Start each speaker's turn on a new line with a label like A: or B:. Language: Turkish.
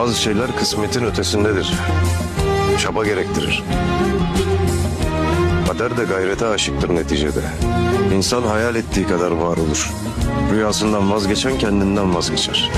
A: Bazı şeyler kısmetin ötesindedir. Çaba gerektirir. Kader de gayrete aşıktır neticede. İnsan hayal ettiği kadar var olur. Rüyasından vazgeçen kendinden vazgeçer.